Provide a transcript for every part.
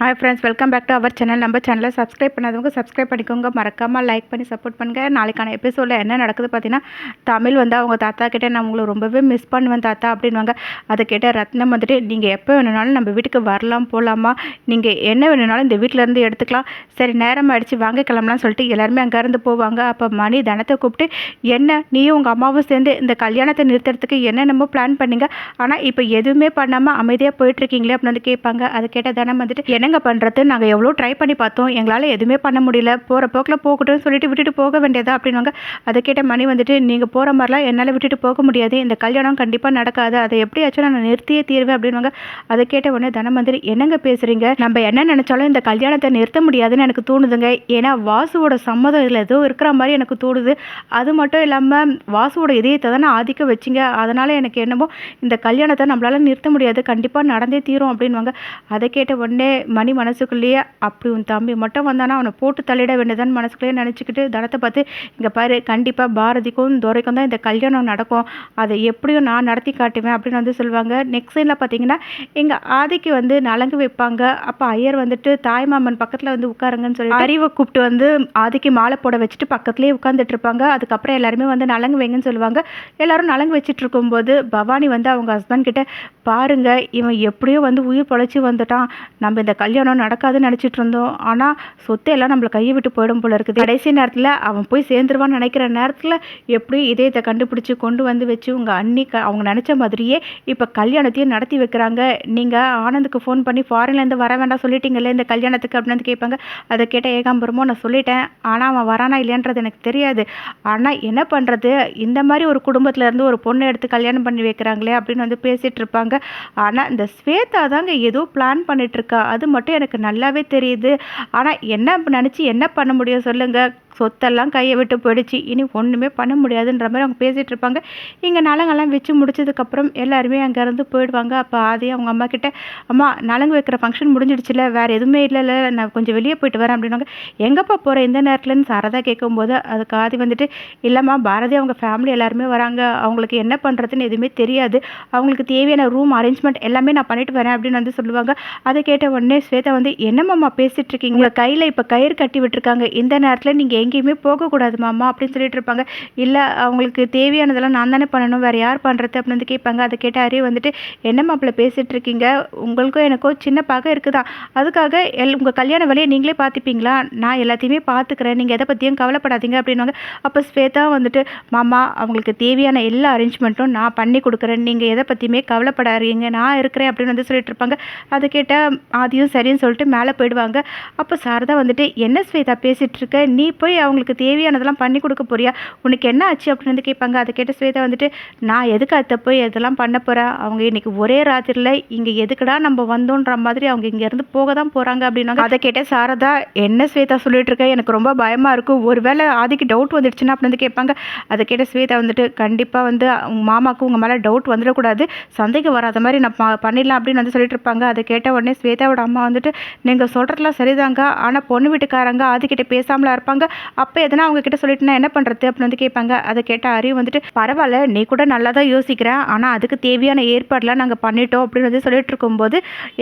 Hi friends welcome back to our channel நம்ம சேனலை subscribe பண்ணாதவங்க சப்ஸ்கிரைப் பண்ணிக்கோங்க. மறக்காமல் லைக் பண்ணி சப்போர்ட் பண்ணுங்கள் நாளைக்கான எபிசோடில் என்ன நடக்குது பார்த்தீங்கன்னா தமிழ் வந்து அவங்க தாத்தா கிட்டே நான் உங்களை ரொம்பவே மிஸ் பண்ணுவேன் தாத்தா அப்படின்வாங்க அதை கேட்ட ரத்னம் வந்துட்டு நீங்கள் எப்போ வேணுனாலும் நம்ம வீட்டுக்கு வரலாம் போகலாமா நீங்கள் என்ன வேணுனாலும் இந்த வீட்டிலேருந்து எடுத்துக்கலாம். சரி நேரம் ஆயிடுச்சு வாங்க கிளம்பலாம் சொல்லிட்டு எல்லாருமே அங்கேருந்து போவாங்க. அப்போ மணி தனத்தை கூப்பிட்டு என்ன நீயும் உங்கள் அம்மாவும் சேர்ந்து இந்த கல்யாணத்தை நிறுத்துறதுக்கு என்னென்னமோ பிளான் பண்ணிங்க. ஆனால் இப்போ எதுவுமே பண்ணாமல் அமைதியாக போயிட்டுருக்கீங்களே அப்படின்னு வந்து கேட்பாங்க. அதை கேட்ட தனம் வந்துட்டு என்னங்க பண்ணுறது நாங்கள் எவ்வளோ ட்ரை பண்ணி பார்த்தோம். எங்களால் எதுவுமே பண்ண முடியல. போகிற போக்கில் போகட்டும்னு சொல்லிட்டு விட்டுட்டு போக வேண்டியதா அப்படின்னாங்க அதை கேட்ட மணி வந்துட்டு நீங்கள் போகிற மாதிரிலாம் என்னால் விட்டுட்டு போக முடியாது. இந்த கல்யாணம் கண்டிப்பாக நடக்காது. அதை எப்படியாச்சும் நான் நிறுத்தியே தீர்வேன். அப்படின்வாங்க அதை கேட்ட உடனே தனமந்திரி என்னங்க பேசுகிறீங்க நம்ம என்ன நினச்சாலும் இந்த கல்யாணத்தை நிறுத்த முடியாதுன்னு எனக்கு தோணுதுங்க. ஏன்னா வாசுவோட சம்மதம் இதில் ஏதோ இருக்கிற மாதிரி எனக்கு தோணுது. அது மட்டும் இல்லாமல் வாசுவோட இதயத்தை தானே ஆதிக்க வச்சிங்க. அதனால் எனக்கு என்னமோ இந்த கல்யாணத்தை நம்மளால் நிறுத்த முடியாது. கண்டிப்பாக நடந்தே தீரும். அப்படின்வாங்க அதை கேட்ட உடனே மணி மனசுக்குள்ளேயே அப்படி உன் தம்பி மட்டும் வந்தானா அவனை போட்டு தள்ளிட வேண்டியதான்னு மனசுக்குள்ளேயே நினச்சிக்கிட்டு தனத்தை பார்த்து இங்கே பாரு கண்டிப்பாக பாரதிக்கும் துரைக்கும் தான் இந்த கல்யாணம் நடக்கும். அதை எப்படியும் நான் நடத்தி காட்டுவேன் அப்படின்னு வந்து சொல்லுவாங்க. நெக்ஸ்ட் சைடில் பார்த்தீங்கன்னா எங்கள் ஆதிக்கு வந்து நலங்கு வைப்பாங்க. அப்போ ஐயர் வந்துட்டு தாய்மாமன் பக்கத்தில் வந்து உட்காருங்கன்னு சொல்லி அறிவை கூப்பிட்டு வந்து ஆதிக்கு மாலை போட வச்சுட்டு பக்கத்துலேயே உட்காந்துட்டு இருப்பாங்க. அதுக்கப்புறம் எல்லாருமே வந்து நலங்கு வைங்கன்னு சொல்லுவாங்க. எல்லாரும் நலங்கு வச்சுட்டு இருக்கும்போது பவானி வந்து அவங்க ஹஸ்பண்ட் கிட்ட பாருங்க இவன் எப்படியோ வந்து உயிர் பொழைச்சி வந்துட்டான். நம்ம இந்த கல்யாணம் நடக்காதுன்னு நினச்சிட்டு இருந்தோம். ஆனால் சொத்து எல்லாம் நம்மளை கையை விட்டு போயிடும் போல இருக்குது. கடைசி நேரத்தில் அவன் போய் சேர்ந்துருவான்னு நினைக்கிற நேரத்தில் எப்படி இதயத்தை கண்டுபிடிச்சி கொண்டு வந்து வச்சு உங்கள் அண்ணி க அவங்க நினச்ச மாதிரியே இப்போ கல்யாணத்தையும் நடத்தி வைக்கிறாங்க. நீங்கள் ஆனந்துக்கு ஃபோன் பண்ணி ஃபாரின்லேருந்து வர வேண்டாம் சொல்லிட்டீங்கல்ல இந்த கல்யாணத்துக்கு அப்படின்னு வந்து கேட்பாங்க. அதை கேட்ட ஏகாம்பரமோ நான் சொல்லிட்டேன். ஆனால் அவன் வரானா இல்லையான்றது எனக்கு தெரியாது. ஆனால் என்ன பண்ணுறது இந்த மாதிரி ஒரு குடும்பத்துலேருந்து ஒரு பொண்ணை எடுத்து கல்யாணம் பண்ணி வைக்கிறாங்களே அப்படின்னு வந்து பேசிகிட்டு இருப்பாங்க. ஆனால் இந்த ஸ்வேதா தாங்க ஏதோ பிளான் பண்ணிகிட்ருக்கா இருக்கா. அது மட்டும் எனக்கு நல்லாவே தெரியுது. ஆனால் என்ன நினச்சி என்ன பண்ண முடியும் சொல்லுங்கள் சொத்தெல்லாம் கையை விட்டு போயிடுச்சு. இனி ஒன்றுமே பண்ண முடியாதுன்ற மாதிரி அவங்க பேசிகிட்டு இருப்பாங்க. இங்கே நலங்கெல்லாம் வச்சு முடிச்சதுக்கப்புறம் எல்லாருமே அங்கேருந்து போயிடுவாங்க. அப்போ ஆதி அவங்க அம்மா கிட்ட அம்மா நலங்கு வைக்கிற ஃபங்க்ஷன் முடிஞ்சிடுச்சுல வேறு எதுவுமே இல்லைல்ல நான் கொஞ்சம் வெளியே போயிட்டு வரேன் அப்படின்னாங்க எங்கேப்பா போகிற இந்த நேரத்துலன்னு சாரதா கேட்கும்போது அதுக்கு ஆதி வந்துட்டு இல்லைம்மா பாரதி அவங்க ஃபேமிலி எல்லாருமே வராங்க. அவங்களுக்கு என்ன பண்ணுறதுன்னு எதுவுமே தெரியாது. அவங்களுக்கு தேவையான ரூம் அரேஞ்ச்மெண்ட் எல்லாமே நான் பண்ணிட்டு வரேன் அப்படின்னு வந்து சொல்லுவாங்க. அதை கேட்ட உடனே ஸ்வேதா வந்து என்னம்மாம்மா பேசிகிட்ருக்கீங்க இருக்கீங்க? கையில் இப்போ கயிறு கட்டி விட்டுருக்காங்க. இந்த நேரத்தில் நீங்கள் எங்கேயுமே போகக்கூடாது மாமா அப்படின்னு சொல்லிட்டு இருப்பாங்க. இல்லை அவங்களுக்கு தேவையானதெல்லாம் நான் தானே பண்ணணும். வேறு யார் பண்ணுறது அப்படின்னு வந்து கேட்பாங்க. அதை கேட்ட அறிவு வந்துட்டு என்ன மாப்பிள்ள பேசிகிட்டு இருக்கீங்க? உங்களுக்கும் எனக்கும் சின்ன பகை இருக்குதான் அதுக்காக எல் உங்கள் கல்யாண வேலையை நீங்களே பார்த்துப்பீங்களா? நான் எல்லாத்தையுமே பார்த்துக்கிறேன். நீங்கள் எதை பற்றியும் கவலைப்படாதீங்க அப்படின்வாங்க அப்போ ஸ்வேதா வந்துட்டு மாமா அவங்களுக்கு தேவையான எல்லா அரேஞ்ச்மெண்ட்டும் நான் பண்ணி கொடுக்குறேன். நீங்கள் எதை பற்றியுமே கவலைப்படாதீங்க. நான் இருக்கிறேன் அப்படின்னு வந்து சொல்லிட்டு இருப்பாங்க. அதை கேட்டால் ஆதியும் சரின்னு சொல்லிட்டு மேலே போயிடுவாங்க. அப்போ சாரதா வந்துட்டு என்ன ஸ்வேதா பேசிகிட்டு இருக்க? நீ போய் அவங்களுக்கு தேவையானதெல்லாம் பண்ணி கொடுக்க போறியா? உனக்கு என்ன ஆச்சு அப்படின்னு வந்து கேட்பாங்க. அதை கேட்ட ஸ்வேதா வந்துட்டு நான் எதுக்கு அத்தை போய் இதெல்லாம் பண்ண போகிறேன் அவங்க இன்றைக்கி ஒரே ராத்திரியில் இங்கே எதுக்குடா நம்ம வந்தோன்ற மாதிரி அவங்க இங்கேருந்து போக தான் போகிறாங்க அப்படின்னாங்க. அதை கேட்ட சாரதா என்ன ஸ்வேதா சொல்லிட்டு இருக்க? எனக்கு ரொம்ப பயமாக இருக்கும் ஒருவேளை ஆதிக்கு டவுட் வந்துடுச்சுன்னா அப்படின்னு வந்து கேட்பாங்க. அதை கேட்ட ஸ்வேதா வந்துட்டு கண்டிப்பாக வந்து உங்க மாமாவுக்கு உங்கள் மேலே டவுட் வந்துடக்கூடாது. சந்தேகம் வராத மாதிரி நான் ப- பண்ணிடலாம் அப்படின்னு வந்து சொல்லிட்டு இருப்பாங்க. அதை கேட்ட உடனே ஸ்வேதாவோட அம்மா வந்துட்டு நீங்கள் சொல்கிறதுலாம் சரிதாங்க. ஆனால் பொண்ணு வீட்டுக்காரங்க ஆதிக்கிட்ட பேசாமலா இருப்பாங்க. அப்போ எதனா அவங்க கிட்ட சொல்லிட்டு என்ன பண்ணுறது அப்படின்னு வந்து கேட்பாங்க. அதை கேட்ட அறிவு வந்துட்டு பரவாயில்ல நீ கூட நல்லா தான் யோசிக்கிறேன் ஆனால் அதுக்கு தேவையான ஏற்பாடுலாம் நாங்கள் பண்ணிட்டோம் அப்படின்னு வந்து சொல்லிட்டு இருக்கும்போது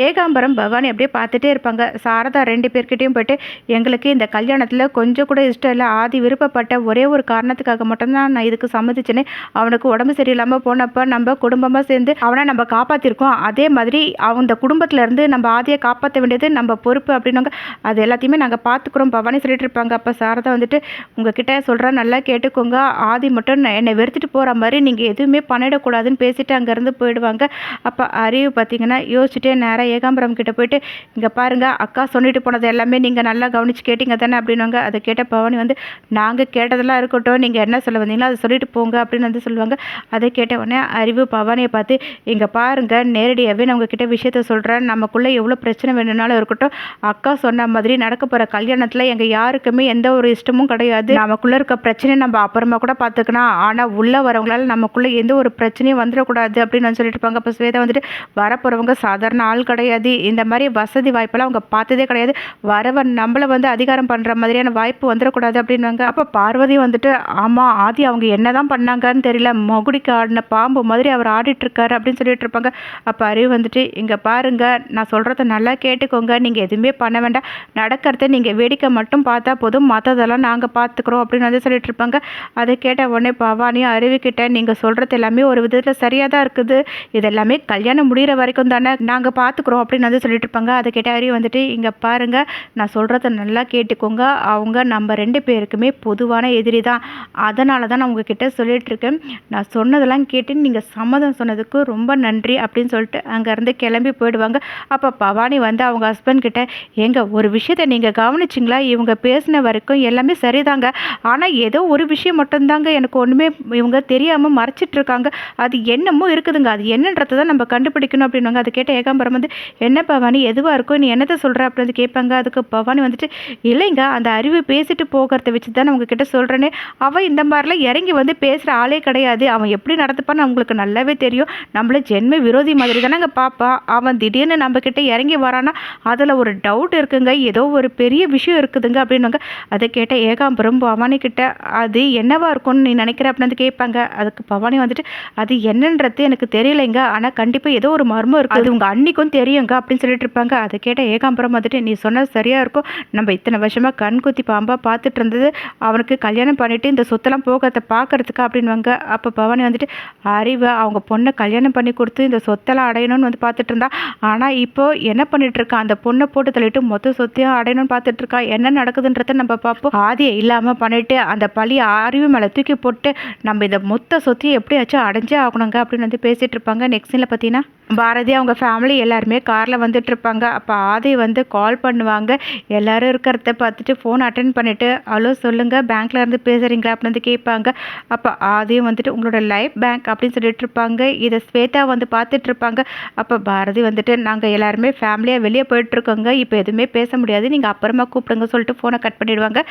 ஏகாம்பரம் பவானி அப்படியே பார்த்துட்டே இருப்பாங்க. சாரதா ரெண்டு பேர்கிட்டையும் போயிட்டு எங்களுக்கு இந்த கல்யாணத்தில் கொஞ்சம் கூட இஷ்டம் இல்லை. ஆதி விருப்பப்பட்ட ஒரே ஒரு காரணத்துக்காக மட்டும்தான் நான் இதுக்கு சம்மதிச்சேனே. அவனுக்கு உடம்பு சரியில்லாமல் போனப்போ நம்ம குடும்பமாக சேர்ந்து அவனை நம்ம காப்பாற்றிருக்கோம் அதே மாதிரி அந்த குடும்பத்தில் இருந்து நம்ம ஆதியை காப்பாற்ற வேண்டியது நம்ம பொறுப்பு அப்படின்னாங்க. அது எல்லாத்தையுமே நாங்கள் பார்த்துக்குறோம். பவானி சொல்லிட்டு இருப்பாங்க. அப்போ சாரதா வந்துட்டு உங்ககிட்ட சொல்கிறேன் நல்லா கேட்டுக்கோங்க. ஆதி மட்டும் நான் என்னை வெறுத்துட்டு போகிற மாதிரி நீங்கள் எதுவுமே பண்ணிடக்கூடாதுன்னு பேசிட்டு அங்கேருந்து போயிடுவாங்க. அப்போ அறிவு பார்த்தீங்கன்னா யோசிச்சுட்டே நேராக ஏகாம்பரம் கிட்டே போயிட்டு இங்கே பாருங்கள் அக்கா சொல்லிட்டு போனது எல்லாமே நீங்கள் நல்லா கவனித்து கேட்டீங்க தானே? அப்படின்னுவாங்க. அதை கேட்ட பவனி வந்து நாங்கள் கேட்டதெல்லாம் இருக்கட்டும். நீங்கள் என்ன சொல்ல வந்தீங்களோ அதை சொல்லிட்டு போங்க அப்படின்னு வந்து சொல்லுவாங்க. அதை கேட்ட உடனே அறிவு பவானியை பார்த்து இங்கே பாருங்கள் நேரடியாகவே நான் உங்ககிட்ட விஷயத்த சொல்கிறேன் நமக்குள்ளே எவ்வளோ பிரச்சனை வேணும்னாலும் இருக்கட்டும். அக்கா சொன்ன மாதிரி நடக்க போகிற கல்யாணத்தில் எங்கள் யாருக்குமே எந்த ஒரு இஷ்டமும் கிடையாது. நமக்குள்ளே இருக்க பிரச்சனையை நம்ம அப்புறமா கூட பார்த்துக்கலாம் ஆனால் உள்ளே வரவங்களால நமக்குள்ளே எந்த ஒரு பிரச்சனையும் வந்துடக்கூடாது அப்படின்னு வந்து சொல்லிட்டு இருப்பாங்க. அப்போ ஸ்வேதா வந்துட்டு வரப்போகிறவங்க சாதாரண ஆள் கிடையாது. இந்த மாதிரி வசதி வாய்ப்பெல்லாம் அவங்க பார்த்ததே கிடையாது. வரவன் நம்மளை வந்து அதிகாரம் பண்ணுற மாதிரியான வாய்ப்பு வந்துடக்கூடாது அப்படின்வாங்க அப்போ பார்வதி வந்துட்டு ஆமாம் ஆதி அவங்க என்ன தான் பண்ணாங்கன்னு தெரியல. மகுடிக்கு ஆடின பாம்பு மாதிரி அவர் ஆடிட்டு இருக்காரு அப்படின்னு சொல்லிட்டு இருப்பாங்க. அப்போ அறிவு வந்துட்டு இங்கே பாருங்க நான் சொல்கிறத நல்லா கேட்டுக்கோங்க. நீங்கள் எதுவுமே பண்ண வேண்டாம். நடக்கிறத நீங்கள் வேடிக்கை மட்டும் பார்த்தா போதும். மற்றதை அதெல்லாம் நாங்கள் பார்த்துக்குறோம் அப்படின்னு வந்து சொல்லிட்டு இருப்பாங்க. அதை கேட்ட உடனே பவானியும் அறிவிக்கிட்ட நீங்கள் சொல்கிறது எல்லாமே ஒரு விதத்தில் சரியாக தான் இருக்குது. இது எல்லாமே கல்யாணம் முடிகிற வரைக்கும் தானே நாங்கள் பார்த்துக்குறோம் அப்படின்னு வந்து சொல்லிட்டு இருப்பாங்க. அதை கேட்ட அறிவு வந்துட்டு இங்கே பாருங்கள் நான் சொல்கிறத நல்லா கேட்டுக்கோங்க. அவங்க நம்ம ரெண்டு பேருக்குமே பொதுவான எதிரி தான். அதனால தான் நான் உங்ககிட்ட சொல்லிட்டு இருக்கேன். நான் சொன்னதெல்லாம் கேட்டு நீங்கள் சம்மதம் சொன்னதுக்கு ரொம்ப நன்றி அப்படின்னு சொல்லிட்டு அங்கேருந்து கிளம்பி போயிடுவாங்க. அப்போ பவானி வந்து அவங்க ஹஸ்பண்ட் கிட்ட எங்கள் ஒரு விஷயத்தை நீங்கள் கவனிச்சிங்களா? இவங்க பேசின வரைக்கும் எல்லாமே சரிதாங்க. ஆனால் ஏதோ ஒரு விஷயம் மட்டும்தாங்க எனக்கு ஒன்றுமே இவங்க தெரியாமல் மறைச்சிட்ருக்காங்க. அது என்னமோ இருக்குதுங்க. அது என்னன்றதை தான் நம்ம கண்டுபிடிக்கணும் அப்படின்வாங்க அது கேட்ட ஏகாம்பரம் வந்து என்ன பவானி எதுவாக இருக்கும்? நீ என்னத்தை சொல்கிற அப்படின்னு கேட்பாங்க. அதுக்கு பவானி வந்துட்டு இல்லைங்க. அந்த அறிவு பேசிட்டு போகிறத வச்சு தான் நான் உங்ககிட்ட சொல்கிறேனே அவன் இந்த மாதிரிலாம் இறங்கி வந்து பேசுகிற ஆளே கிடையாது. அவன் எப்படி நடத்துப்பான்னு அவங்களுக்கு நல்லாவே தெரியும். நம்மள ஜென்ம விரோதி மாதிரி தானேங்க பாப்பா. அவன் திடீர்னு நம்மக்கிட்ட இறங்கி வரானா அதில் ஒரு டவுட் இருக்குங்க. ஏதோ ஒரு பெரிய விஷயம் இருக்குதுங்க. அப்படின்னுங்க அதை கேட்ட ஏகாம்பரம் பவானிக்கிட்ட அது என்னவா இருக்கும்னு நீ நினைக்கிற? அப்படின்னு வந்து கேட்பாங்க. அதுக்கு பவானி வந்துட்டு அது என்னன்றது எனக்கு தெரியலைங்க. ஆனால் கண்டிப்பாக ஏதோ ஒரு மர்மம் இருக்குது அது உங்கள் அன்னிக்கும் தெரியுங்க அப்படின்னு சொல்லிட்டு இருப்பாங்க. அதை கேட்ட ஏகாம்பரம் வந்துட்டு நீ சொன்னது சரியாக இருக்கும். நம்ம இத்தனை வருஷமாக கண் குத்தி பாம்பாக பார்த்துட்டு இருந்தது. அவனுக்கு கல்யாணம் பண்ணிவிட்டு இந்த சொத்தெல்லாம் போகிறத பார்க்குறதுக்கு? அப்படின்வாங்க அப்போ பவானி வந்துட்டு அறிவை அவங்க பொண்ணை கல்யாணம் பண்ணி கொடுத்து இந்த சொத்தெல்லாம் அடையணும்னு வந்து பார்த்துட்டு இருந்தா. ஆனால் இப்போ என்ன பண்ணிட்டு அந்த பொண்ணை போட்டு தள்ளிட்டு மொத்த சொத்தையும் அடையணும்னு பார்த்துட்டு இருக்கா? என்ன நடக்குதுன்றத நம்ம பார்ப்போம். ஆதியை இல்லாமல் பண்ணிவிட்டு அந்த பழி அறிவு மேலே தூக்கி போட்டு நம்ம இந்த மொத்த சொத்தையும் எப்படியாச்சும் அடைஞ்சே ஆகணுங்க அப்படின்னு வந்து பேசிகிட்டு இருப்பாங்க. நெக்ஸ்ட் சீனில் பார்த்தீங்கன்னா பாரதி அவங்க ஃபேமிலி எல்லாருமே காரில் வந்துட்டு இருப்பாங்க. அப்போ ஆதி வந்து கால் பண்ணுவாங்க. எல்லாரும் இருக்கிறத பார்த்துட்டு ஃபோன் அட்டன் பண்ணிவிட்டு ஹலோ சொல்லுங்கள் பேங்க்ல இருந்து பேசுகிறீங்களா அப்படின்னு வந்து கேட்பாங்க. அப்போ ஆதியும் வந்துட்டு உங்களோட லைஃப் பேங்க் அப்படின்னு சொல்லிட்டு இருப்பாங்க. இதை ஸ்வேதா வந்து பார்த்துட்டு இருப்பாங்க. அப்போ பாரதி வந்துட்டு நாங்கள் எல்லாருமே ஃபேமிலியாக வெளியே போயிட்டுருக்கோங்க இப்போ எதுவுமே பேச முடியாது. நீங்கள் அப்புறமா கூப்பிடுங்க சொல்லிட்டு ஃபோனை கட் பண்ணிவிடுவாங்க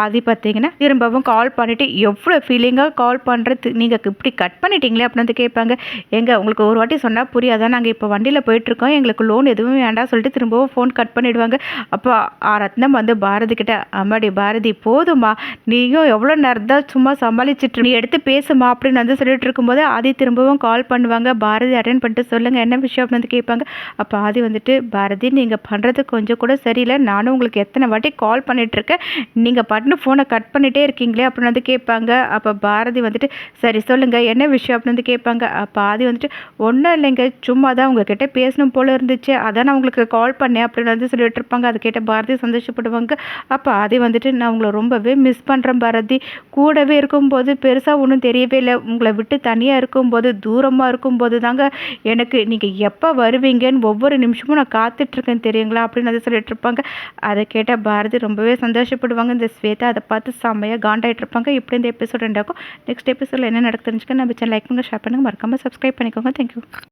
ஆதி பார்த்தீங்கன்னா திரும்பவும் கால் பண்ணிவிட்டு எவ்வளோ ஃபீலிங்காக கால் பண்ணுறது நீங்கள் இப்படி கட் பண்ணிட்டீங்களே அப்படின்னு வந்து கேட்பாங்க. எங்கே உங்களுக்கு ஒரு வாட்டி சொன்னால் புரியாதான் நாங்கள் இப்போ வண்டியில் போயிட்டுருக்கோம். எங்களுக்கு லோன் எதுவும் வேண்டாம் சொல்லிட்டு திரும்பவும் ஃபோன் கட் பண்ணிடுவாங்க. அப்போ ஆ ரத்னம் வந்து பாரதி கிட்ட அம்மாடி பாரதி போதுமா நீயும் எவ்வளோ நேரம் தான் சும்மா சமாளிச்சிட்டு நீ எடுத்து பேசுமா அப்படின்னு வந்து சொல்லிட்டு இருக்கும்போது ஆதி திரும்பவும் கால் பண்ணுவாங்க. பாரதி அட்டன் பண்ணிட்டு சொல்லுங்கள் என்ன விஷயம் அப்படின்னு வந்து கேட்பாங்க. அப்போ ஆதி வந்துட்டு பாரதி நீங்கள் பண்ணுறது கொஞ்சம் கூட சரியில்லை. நானும் உங்களுக்கு எத்தனை வாட்டி கால் பண்ணிகிட்ருக்கேன் நீங்கள் பட்டுன்னு ஃபோனை கட் பண்ணிகிட்டே இருக்கீங்களே அப்படின்னு வந்து கேட்பாங்க. அப்போ பாரதி வந்துட்டு சரி சொல்லுங்கள் என்ன விஷயம்? அப்படின்னு வந்து கேட்பாங்க. அப்போ ஆதி வந்துட்டு ஒன்றும் இல்லைங்க சும்மா தான் உங்ககிட்ட பேசணும் போல் இருந்துச்சு. அதான் நான் உங்களுக்கு கால் பண்ணேன் அப்படின்னு வந்து சொல்லிட்டு இருப்பாங்க. அதை கேட்ட பாரதி சந்தோஷப்படுவாங்க. அப்போ ஆதி வந்துட்டு நான் உங்களை ரொம்பவே மிஸ் பண்ணுறேன் பாரதி. கூடவே இருக்கும்போது பெருசாக ஒன்றும் தெரியவே இல்லை. உங்களை விட்டு தனியாக இருக்கும்போது தூரமாக இருக்கும்போது தாங்க எனக்கு நீங்கள் எப்போ வருவீங்கன்னு ஒவ்வொரு நிமிஷமும் நான் காத்துட்ருக்கேன் தெரியுங்களா? அப்படின்னு அதை சொல்லிட்டு இருப்பாங்க. அதை கேட்ட பாரதி ரொம்பவே சந்தோஷப்படுவாங்க. இந்த ஸ்வேதா அதை பார்த்து செம்மையாக காண்டாயிட்டு இருப்பாங்க. இப்படி இந்த எபிசோட் ரெண்டாக்கும் நெக்ஸ்ட் எபிசோடில் என்ன நடக்கு நம்ம சேனல் லைக் பண்ணுங்கள் ஷேர் பண்ணுங்கள் மறக்காமல் சப்ஸ்கிரைப் பண்ணிக்கோங்க. தேங்க்யூ